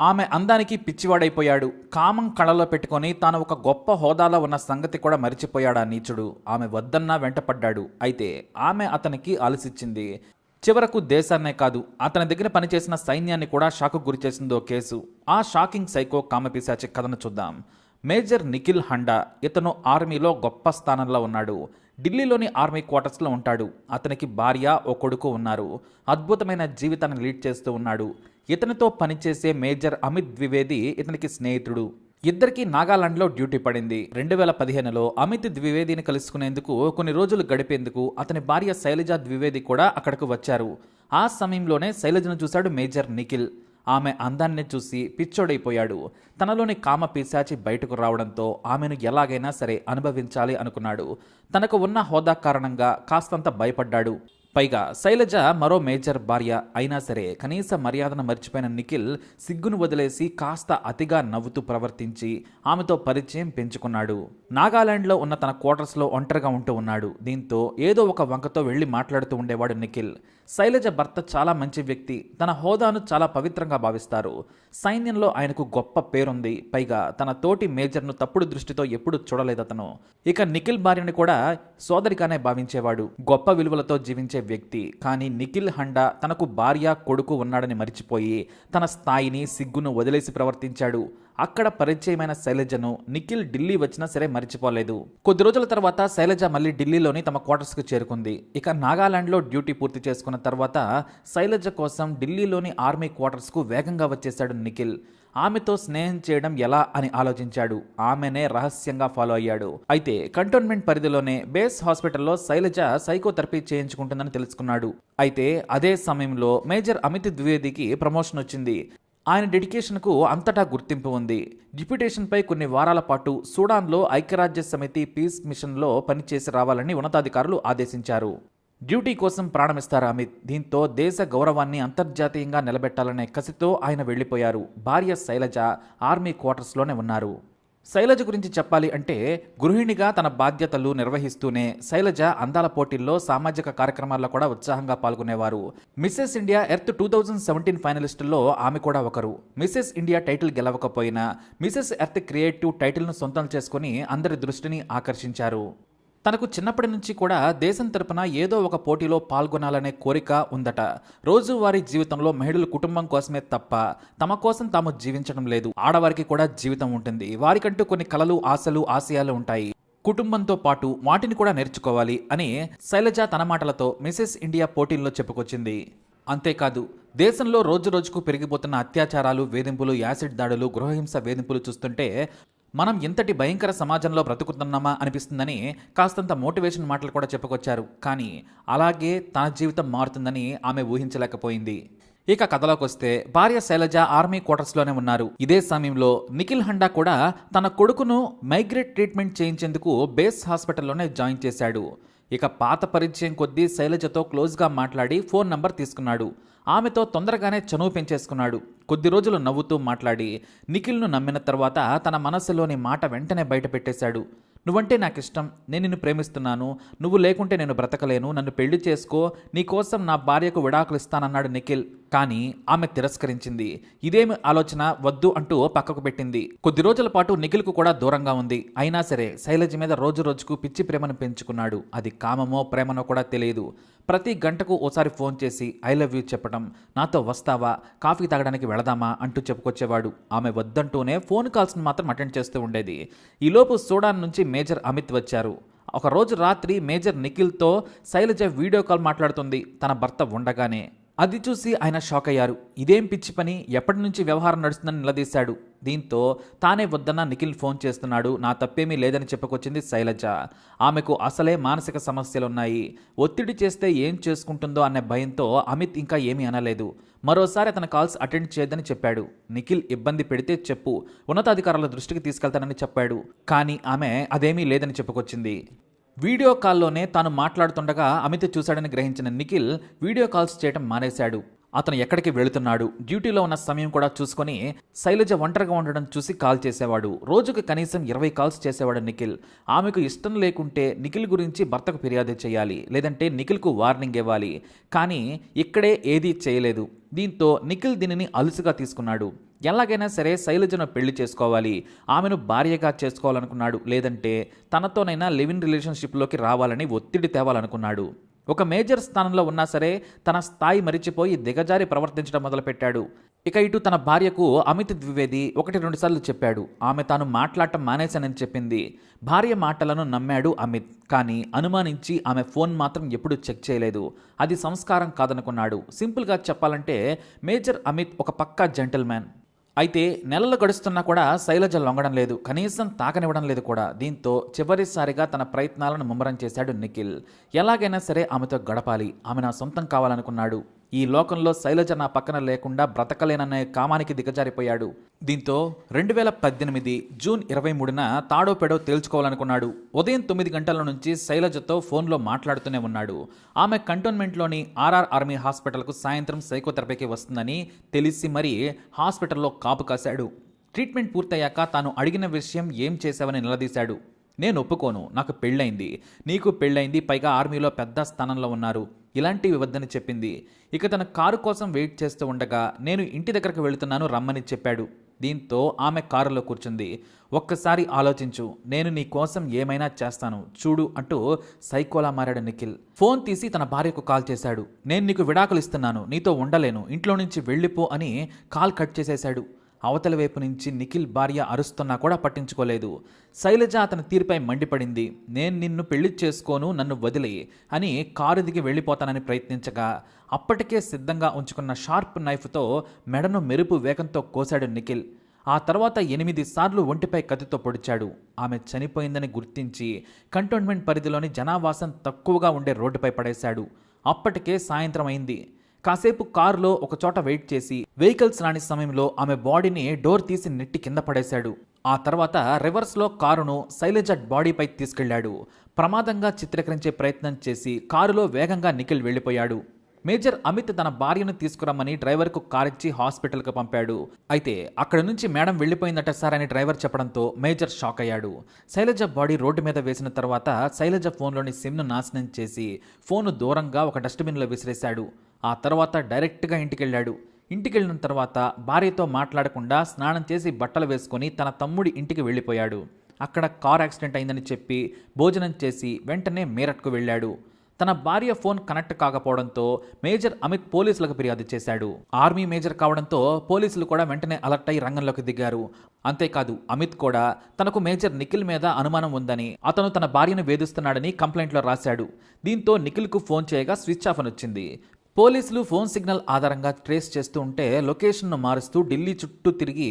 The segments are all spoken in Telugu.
ఆమె అందానికి పిచ్చివాడైపోయాడు. కామం కళలో పెట్టుకొని తాను ఒక గొప్ప హోదాలో ఉన్న సంగతి కూడా మరిచిపోయాడా నీచుడు? ఆమె వద్దన్నా వెంటపడ్డాడు. అయితే ఆమె అతనికి ఆలసిచ్చింది. చివరకు దేశాన్నే కాదు అతని దగ్గర పనిచేసిన సైన్యాన్ని కూడా షాకు గురి చేసిందో కేసు. ఆ షాకింగ్ సైకో కామపిశాచి కథను చూద్దాం. మేజర్ నిఖిల్ హండా ఇతను ఆర్మీలో గొప్ప స్థానంలో ఉన్నాడు. ఢిల్లీలోని ఆర్మీ క్వార్టర్స్లో ఉంటాడు. అతనికి భార్య ఓ కొడుకు ఉన్నారు. అద్భుతమైన జీవితాన్ని లీడ్ చేస్తూ ఉన్నాడు. ఇతనితో పనిచేసే మేజర్ అమిత్ ద్వివేది ఇతనికి స్నేహితుడు. ఇద్దరికి నాగాలాండ్లో డ్యూటీ పడింది. రెండు వేల పదిహేనులో అమిత్ ద్వివేదిని కలుసుకునేందుకు కొన్ని రోజులు గడిపేందుకు అతని భార్య శైలజ ద్వివేది కూడా అక్కడకు వచ్చారు. ఆ సమయంలోనే శైలజను చూశాడు మేజర్ నిఖిల్. ఆమె అందాన్ని చూసి పిచ్చోడైపోయాడు. తనలోని కామ పిశాచి బయటకు రావడంతో ఆమెను ఎలాగైనా సరే అనుభవించాలి అనుకున్నాడు. తనకు ఉన్న హోదా కారణంగా కాస్తంత భయపడ్డాడు. పైగా శైలజ మరో మేజర్ భార్య అయినా సరే కనీస మర్యాదను మర్చిపోయిన నిఖిల్ సిగ్గును వదిలేసి కాస్త అతిగా నవ్వుతూ ప్రవర్తించి ఆమెతో పరిచయం పెంచుకున్నాడు. నాగాలాండ్లో ఉన్న తన క్వార్టర్స్లో ఒంటరిగా ఉంటూ ఉన్నాడు. దీంతో ఏదో ఒక వంకతో వెళ్ళి మాట్లాడుతూ ఉండేవాడు నిఖిల్. శైలజ భర్త చాలా మంచి వ్యక్తి. తన హోదాను చాలా పవిత్రంగా భావిస్తారు. సైన్యంలో ఆయనకు గొప్ప పేరుంది. పైగా తన తోటి మేజర్ను తప్పుడు దృష్టితో ఎప్పుడు చూడలేదు అతను ఇక నిఖిల్ భార్యని కూడా సోదరిగానే భావించేవాడు. గొప్ప విలువలతో జీవించే వ్యక్తి. కానీ నిఖిల్ హండా తనకు భార్య కొడుకు ఉన్నాడని మరిచిపోయి తన స్థాయిని సిగ్గును వదిలేసి ప్రవర్తించాడు. అక్కడ పరిచయమైన శైలజను నిఖిల్ ఢిల్లీ వచ్చినా సరే మరిచిపోలేదు. కొద్ది రోజుల తర్వాత శైలజ మళ్ళీ ఢిల్లీలోని తమ క్వార్టర్స్కు చేరుకుంది. ఇక నాగాలాండ్లో డ్యూటీ పూర్తి చేసుకున్న తర్వాత శైలజ కోసం ఢిల్లీలోని ఆర్మీ క్వార్టర్స్కు వేగంగా వచ్చేశాడు నిఖిల్. ఆమెతో స్నేహం చేయడం ఎలా అని ఆలోచించాడు. ఆమెనే రహస్యంగా ఫాలో అయ్యాడు. అయితే కంటోన్మెంట్ పరిధిలోనే బేస్ హాస్పిటల్లో శైలజ సైకోథెరపీ చేయించుకుంటుందని తెలుసుకున్నాడు. అయితే అదే సమయంలో మేజర్ అమిత్ ద్వివేదికి ప్రమోషన్ వచ్చింది. ఆయన డెడికేషన్కు అంతటా గుర్తింపు ఉంది. డిప్యుటేషన్పై కొన్ని వారాల పాటు సూడాన్లో ఐక్యరాజ్య సమితి పీస్ మిషన్లో పనిచేసి రావాలని ఉన్నతాధికారులు ఆదేశించారు. డ్యూటీ కోసం ప్రాణమిస్తారు అమిత్? దీంతో దేశ గౌరవాన్ని అంతర్జాతీయంగా నిలబెట్టాలనే కసితో ఆయన వెళ్ళిపోయారు. భార్య శైలజ ఆర్మీ క్వార్టర్స్లోనే ఉన్నారు. శైలజ గురించి చెప్పాలి అంటే గృహిణిగా తన బాధ్యతలు నిర్వహిస్తూనే శైలజ అందాల పోటీల్లో సామాజిక కార్యక్రమాల్లో కూడా ఉత్సాహంగా పాల్గొనేవారు. Mrs India Earth two thousand seventeen ఫైనలిస్టుల్లో ఆమె కూడా ఒకరు. మిస్సెస్ ఇండియా టైటిల్ గెలవకపోయినా మిస్సెస్ ఎర్త్ క్రియేటివ్ టైటిల్ను సొంతం చేసుకుని అందరి దృష్టిని ఆకర్షించారు. తనకు చిన్నప్పటి నుంచి కూడా దేశం తరపున ఏదో ఒక పోటీలో పాల్గొనాలనే కోరిక ఉందట. రోజువారీ జీవితంలో మహిళలు కుటుంబం కోసమే తప్ప తమ కోసం తాము జీవించడం లేదు. ఆడవారికి కూడా జీవితం ఉంటుంది. వారికంటూ కొన్ని కలలు ఆశలు ఆశయాలు ఉంటాయి. కుటుంబంతో పాటు వాటిని కూడా నేర్చుకోవాలి అని శైలజ తన మాటలతో మిసెస్ ఇండియా పోటీల్లో చెప్పుకొచ్చింది. అంతేకాదు దేశంలో రోజు రోజుకు పెరిగిపోతున్న అత్యాచారాలు వేధింపులు యాసిడ్ దాడులు గృహహింస వేధింపులు చూస్తుంటే మనం ఇంతటి భయంకర సమాజంలో బ్రతుకుతున్నామా అనిపిస్తుందని కాస్తంత మోటివేషన్ మాటలు కూడా చెప్పుకొచ్చారు. కానీ అలాగే తన జీవితం మారుతుందని ఆమె ఊహించలేకపోయింది. ఇక కథలోకి వస్తే భార్య శైలజ ఆర్మీ క్వార్టర్స్లోనే ఉన్నారు. ఇదే సమయంలో నిఖిల్ హండా కూడా తన కొడుకును మైగ్రేట్ ట్రీట్మెంట్ చేయించేందుకు బేస్ హాస్పిటల్లోనే జాయిన్ చేశాడు. ఇక పాత పరిచయం కొద్దీ శైలజతో క్లోజ్గా మాట్లాడి ఫోన్ నంబర్ తీసుకున్నాడు. ఆమెతో తొందరగానే చనువు పెంచేసుకున్నాడు. కొద్ది రోజులు నవ్వుతూ మాట్లాడి నిఖిల్ను నమ్మిన తర్వాత తన మనసులోని మాట వెంటనే బయట పెట్టేశాడు నువ్వంటే నాకు ఇష్టం నేను నిన్ను ప్రేమిస్తున్నాను నువ్వు లేకుంటే నేను బ్రతకలేను నన్ను పెళ్ళి చేసుకో నీకోసం నా భార్యకు విడాకులు ఇస్తానన్నాడు నిఖిల్. కానీ ఆమె తిరస్కరించింది. ఇదేమి ఆలోచన? వద్దు అంటూ పక్కకు పెట్టింది. కొద్ది రోజుల పాటు నిఖిల్కు కూడా దూరంగా ఉంది. అయినా సరే శైలజ మీద రోజు రోజుకు పిచ్చి ప్రేమను పెంచుకున్నాడు. అది కామమో ప్రేమనో కూడా తెలియదు. ప్రతి గంటకు ఓసారి ఫోన్ చేసి ఐ లవ్ యూ చెప్పడం నాతో వస్తావా? కాఫీ తాగడానికి వెళదామా అంటూ చెప్పుకొచ్చేవాడు. ఆమె వద్దంటూనే ఫోన్ కాల్స్ని మాత్రం అటెండ్ చేస్తూ ఉండేది. ఈలోపు సూడాన్ నుంచి మేజర్ అమిత్ వచ్చారు. ఒకరోజు రాత్రి మేజర్ నిఖిల్తో శైలజ వీడియో కాల్ మాట్లాడుతుంది. తన భర్త ఉండగానే. అది చూసి ఆయన షాక్ అయ్యారు ఇదేం పిచ్చి పని? ఎప్పటి నుంచి వ్యవహారం నడుస్తుందని నిలదీశాడు. దీంతో తానే వద్దన్న నిఖిల్ ఫోన్ చేస్తున్నాడు. నా తప్పేమీ లేదని చెప్పుకొచ్చింది శైలజ. ఆమెకు అసలే మానసిక సమస్యలున్నాయి. ఒత్తిడి చేస్తే ఏం చేసుకుంటుందో అనే భయంతో అమిత్ ఇంకా ఏమీ అనలేదు. మరోసారి అతని కాల్స్ అటెండ్ చేయొద్దని చెప్పాడు. నిఖిల్ ఇబ్బంది పెడితే చెప్పు. ఉన్నతాధికారుల దృష్టికి తీసుకెళ్తానని చెప్పాడు. కానీ ఆమె అదేమీ లేదని చెప్పుకొచ్చింది. వీడియో కాల్లోనే తాను మాట్లాడుతుండగా అమిత చూశాడని గ్రహించిన నిఖిల్ వీడియో కాల్స్ చేయడం మానేశాడు. అతను ఎక్కడికి వెళుతున్నాడు? డ్యూటీలో ఉన్న సమయం కూడా చూసుకొని శైలజ ఒంటరిగా ఉండడం చూసి కాల్ చేసేవాడు. రోజుకు కనీసం ఇరవై కాల్స్ చేసేవాడు నిఖిల్. ఆమెకు ఇష్టం లేకుంటే నిఖిల్ గురించి భర్తకు ఫిర్యాదు చేయాలి. లేదంటే నిఖిల్కు వార్నింగ్ ఇవ్వాలి. కానీ ఇక్కడే ఏదీ చేయలేదు. దీంతో నిఖిల్ దీనిని అలుసుగా తీసుకున్నాడు. ఎలాగైనా సరే శైలజను పెళ్ళి చేసుకోవాలి. ఆమెను భార్యగా చేసుకోవాలనుకున్నాడు. లేదంటే తనతోనైనా లివింగ్ రిలేషన్షిప్లోకి రావాలని ఒత్తిడి తేవాలనుకున్నాడు. ఒక మేజర్ స్థానంలో ఉన్నా సరే తన స్థాయి మరిచిపోయి దిగజారి ప్రవర్తించడం మొదలుపెట్టాడు. ఇక ఇటు తన భార్యకు అమిత్ ద్వివేది ఒకటి రెండు సార్లు చెప్పాడు. ఆమె తాను మాట్లాడటం మానేశానని చెప్పింది. భార్య మాటలను నమ్మాడు అమిత్. కానీ అనుమానించి ఆమె ఫోన్ మాత్రం ఎప్పుడూ చెక్ చేయలేదు. అది సంస్కారం కాదనుకున్నాడు. సింపుల్గా చెప్పాలంటే మేజర్ అమిత్ ఒక పక్కా జెంటల్మ్యాన్. అయితే నెలలు గడుస్తున్నా కూడా శైలజ లొంగడం లేదు. కనీసం తాకనివ్వడం లేదు కూడా. దీంతో చివరిసారిగా తన ప్రయత్నాలను ముమ్మరం చేశాడు నిఖిల్. ఎలాగైనా సరే ఆమెతో గడపాలి. ఆమె నా సొంతం కావాలనుకున్నాడు. ఈ లోకంలో శైలజ నా పక్కన లేకుండా బ్రతకలేననే కామానికి దిగజారిపోయాడు. దీంతో రెండు వేల పద్దెనిమిది జూన్ ఇరవై మూడున తాడో పెడో తేల్చుకోవాలనుకున్నాడు. ఉదయం తొమ్మిది గంటల నుంచి శైలజతో ఫోన్లో మాట్లాడుతూనే ఉన్నాడు. ఆమె కంటోన్మెంట్లోని ఆర్ఆర్ ఆర్మీ హాస్పిటల్కు సాయంత్రం సైకోథెరపీకి వస్తుందని తెలిసి మరీ హాస్పిటల్లో కాపు కాశాడు. ట్రీట్మెంట్ పూర్తయ్యాక తాను అడిగిన విషయం ఏం చేశావని నిలదీశాడు. నేను ఒప్పుకోను నాకు పెళ్ళైంది నీకు పెళ్ళైంది పైగా ఆర్మీలో పెద్ద స్థానంలో ఉన్నారు. ఇలాంటివి వద్దని చెప్పింది. ఇక తన కారు కోసం వెయిట్ చేస్తూ ఉండగా నేను ఇంటి దగ్గరకు వెళుతున్నాను రమ్మని చెప్పాడు. దీంతో ఆమె కారులో కూర్చుంది. ఒక్కసారి ఆలోచించు నేను నీ కోసం ఏమైనా చేస్తాను. చూడు అంటూ సైకోలా మారాడు నిఖిల్. ఫోన్ తీసి తన భార్యకు కాల్ చేశాడు. నేను నీకు విడాకులు ఇస్తున్నాను. నీతో ఉండలేను. ఇంట్లో నుంచి వెళ్ళిపో అని కాల్ కట్ చేసేశాడు. అవతల వైపు నుంచి నిఖిల్ భార్య అరుస్తున్నా కూడా పట్టించుకోలేదు. శైలజ అతని తీరుపై మండిపడింది. నేను నిన్ను పెళ్ళి చేసుకోను నన్ను వదిలి అని కారు దిగి వెళ్ళిపోతానని ప్రయత్నించగా అప్పటికే సిద్ధంగా ఉంచుకున్న షార్ప్ నైఫ్తో మెడను మెరుపు వేగంతో కోశాడు నిఖిల్. ఆ తర్వాత ఎనిమిది సార్లు ఒంటిపై కత్తితో పొడిచాడు. ఆమె చనిపోయిందని గుర్తించి కంటోన్మెంట్ పరిధిలోని జనావాసం తక్కువగా ఉండే రోడ్డుపై పడేశాడు. అప్పటికే సాయంత్రం అయింది. కాసేపు కారులో ఒక చోట వెయిట్ చేసి వెహికల్స్ రాని సమయంలో ఆమె బాడీని డోర్ తీసి నెట్టి కింద పడేశాడు. ఆ తర్వాత రివర్స్లో కారును శైలజ బాడీపై తీసుకెళ్ళాడు. ప్రమాదంగా చిత్రీకరించే ప్రయత్నం చేసి కారులో వేగంగా నిఖిల్ వెళ్ళిపోయాడు. మేజర్ అమిత్ తన భార్యను తీసుకురమ్మని డ్రైవర్కు కారిచ్చి హాస్పిటల్కు పంపాడు. అయితే అక్కడి నుంచి మేడం వెళ్ళిపోయిందట సార్ అని డ్రైవర్ చెప్పడంతో మేజర్ షాక్ అయ్యాడు. శైలజ బాడీ రోడ్డు మీద వేసిన తర్వాత శైలజ ఫోన్లోని సిమ్ను నాశనం చేసి ఫోను దూరంగా ఒక డస్ట్బిన్లో విసిరేశాడు. ఆ తర్వాత డైరెక్ట్గా ఇంటికెళ్ళాడు. ఇంటికెళ్ళిన తర్వాత భార్యతో మాట్లాడకుండా స్నానం చేసి బట్టలు వేసుకొని తన తమ్ముడి ఇంటికి వెళ్ళిపోయాడు. అక్కడ కార్ యాక్సిడెంట్ అయిందని చెప్పి భోజనం చేసి వెంటనే మీరట్కు వెళ్ళాడు. తన భార్య ఫోన్ కనెక్ట్ కాకపోవడంతో మేజర్ అమిత్ పోలీసులకు ఫిర్యాదు చేశాడు. ఆర్మీ మేజర్ కావడంతో పోలీసులు కూడా వెంటనే అలర్ట్ అయి రంగంలోకి దిగారు. అంతేకాదు అమిత్ కూడా తనకు మేజర్ నిఖిల్ మీద అనుమానం ఉందని అతను తన భార్యను వేధిస్తున్నాడని కంప్లైంట్లో రాశాడు. దీంతో నిఖిల్కు ఫోన్ చేయగా స్విచ్ ఆఫ్ అని వచ్చింది. పోలీసులు ఫోన్ సిగ్నల్ ఆధారంగా ట్రేస్ చేస్తూ ఉంటే లొకేషన్ను మారుస్తూ ఢిల్లీ చుట్టూ తిరిగి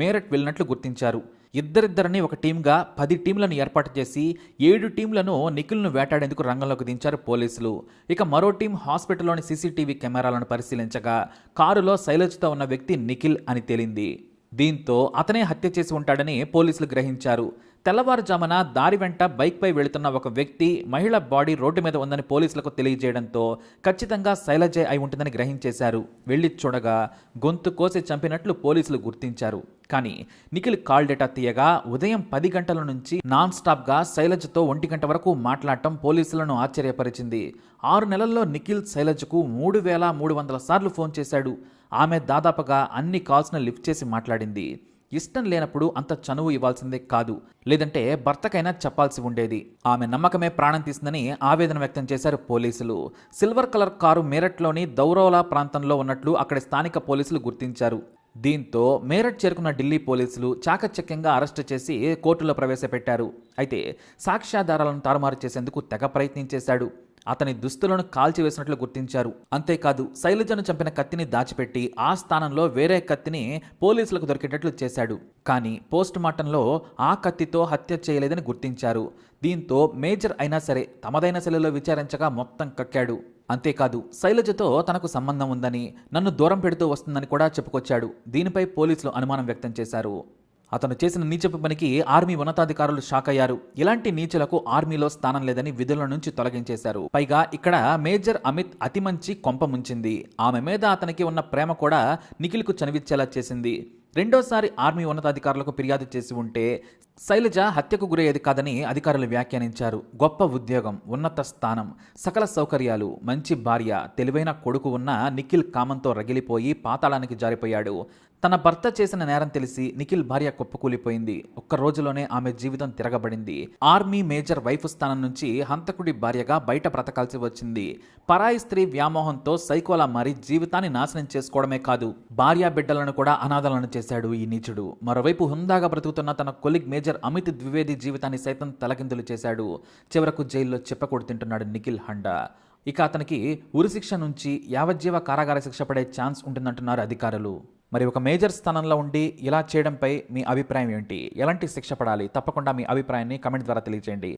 మేరట్ వెళ్ళినట్లు గుర్తించారు. ఇద్దరిద్దరిని ఒక టీంగా పది టీంలను ఏర్పాటు చేసి ఏడు టీంలను నిఖిల్ను వేటాడేందుకు రంగంలోకి దించారు పోలీసులు. ఇక మరో టీం హాస్పిటల్లోని సీసీటీవీ కెమెరాలను పరిశీలించగా కారులో శైలజ్తో ఉన్న వ్యక్తి నిఖిల్ అని తేలింది. దీంతో అతనే హత్య చేసి ఉంటాడని పోలీసులు గ్రహించారు. తెల్లవారుజామున దారి వెంట బైక్పై వెళుతున్న ఒక వ్యక్తి మహిళ బాడీ రోడ్డు మీద ఉందని పోలీసులకు తెలియజేయడంతో ఖచ్చితంగా శైలజే అయి ఉంటుందని గ్రహించేశారు. వెళ్ళి చూడగా గొంతు కోసి చంపినట్లు పోలీసులు గుర్తించారు. కానీ నిఖిల్ కాల్ డేటా తీయగా ఉదయం పది గంటల నుంచి నాన్ స్టాప్గా శైలజతో ఒంటి గంట వరకు మాట్లాడటం పోలీసులను ఆశ్చర్యపరిచింది. ఆరు నెలల్లో నిఖిల్ శైలజకు మూడు వేల మూడు వందల సార్లు ఫోన్ చేశాడు. ఆమె దాదాపుగా అన్ని కాల్స్ను లిఫ్ట్ చేసి మాట్లాడింది. ఇష్టం లేనప్పుడు అంత చనువు ఇవ్వాల్సిందే కాదు. లేదంటే భర్తకైనా చెప్పాల్సి ఉండేది. ఆమె నమ్మకమే ప్రాణం తీసిందని ఆవేదన వ్యక్తం చేశారు పోలీసులు. సిల్వర్ కలర్ కారు మేరట్లోని దౌరోలా ప్రాంతంలో ఉన్నట్లు అక్కడి స్థానిక పోలీసులు గుర్తించారు. దీంతో మేరట్ చేరుకున్న ఢిల్లీ పోలీసులు చాకచక్యంగా అరెస్టు చేసి కోర్టులో ప్రవేశపెట్టారు. అయితే సాక్ష్యాధారాలను తారుమారు చేసేందుకు తెగ ప్రయత్నించేశాడు. అతని దుస్తులను కాల్చివేసినట్లు గుర్తించారు. అంతేకాదు శైలజను చంపిన కత్తిని దాచిపెట్టి ఆ స్థానంలో వేరే కత్తిని పోలీసులకు దొరికేటట్లు చేశాడు. కానీ పోస్ట్ మార్టంలో ఆ కత్తితో హత్య చేయలేదని గుర్తించారు. దీంతో మేజర్ అయినా సరే తమదైన శైలిలో విచారించగా మొత్తం కక్కాడు. అంతేకాదు శైలజతో తనకు సంబంధం ఉందని నన్ను దూరం పెడుతూ వస్తుందని కూడా చెప్పుకొచ్చాడు. దీనిపై పోలీసులు అనుమానం వ్యక్తం చేశారు. అతను చేసిన నీచపు పనికి ఆర్మీ ఉన్నతాధికారులు షాక్ అయ్యారు. ఇలాంటి నీచులకు ఆర్మీలో స్థానం లేదని విధుల నుంచి తొలగించేశారు. పైగా ఇక్కడ మేజర్ అమిత్ అతి మంచి కొంప ముంచింది. ఆమె మీద అతనికి ఉన్న ప్రేమ కూడా నిఖిల్కు చనివిచ్చేలా చేసింది. రెండోసారి ఆర్మీ ఉన్నతాధికారులకు ఫిర్యాదు చేసి ఉంటే శైలజ హత్యకు గురయ్యేది కాదని అధికారులు వ్యాఖ్యానించారు. గొప్ప ఉద్యోగం ఉన్నత స్థానం సకల సౌకర్యాలు మంచి భార్య తెలివైన కొడుకు ఉన్న నిఖిల్ కామంతో రగిలిపోయి పాతాళానికి జారిపోయాడు. తన భర్త చేసిన నేరం తెలిసి నిఖిల్ భార్య కుప్పకూలిపోయింది. ఒక్క రోజులోనే ఆమె జీవితం తిరగబడింది. ఆర్మీ మేజర్ వైఫ్ స్థానం నుంచి హంతకుడి భార్యగా బయట బ్రతకాల్సి వచ్చింది. పరాయి స్త్రీ వ్యామోహంతో సైకోలా మారి జీవితాన్ని నాశనం చేసుకోవడమే కాదు భార్యా బిడ్డలను కూడా అనాథలను చేశాడు ఈ నీచుడు. మరోవైపు హుందాగా బ్రతుకుతున్న తన కొలిగ్ మేజర్ అమిత్ ద్వివేది జీవితాన్ని సైతం తలకిందులు చేశాడు. చివరకు జైల్లో చెప్పకూడు తింటున్నాడు నిఖిల్ హండా. ఇక అతనికి ఉరిశిక్ష నుంచి యావజ్జీవ కారాగార శిక్ష పడే ఛాన్స్ ఉంటుందంటున్నారు అధికారులు. మరి ఒక మేజర్ స్థానంలో ఉండి ఇలా చేయడంపై మీ అభిప్రాయం ఏంటి? ఎలాంటి శిక్ష పడాలి? తప్పకుండా మీ అభిప్రాయాన్ని కమెంట్ ద్వారా తెలియజేయండి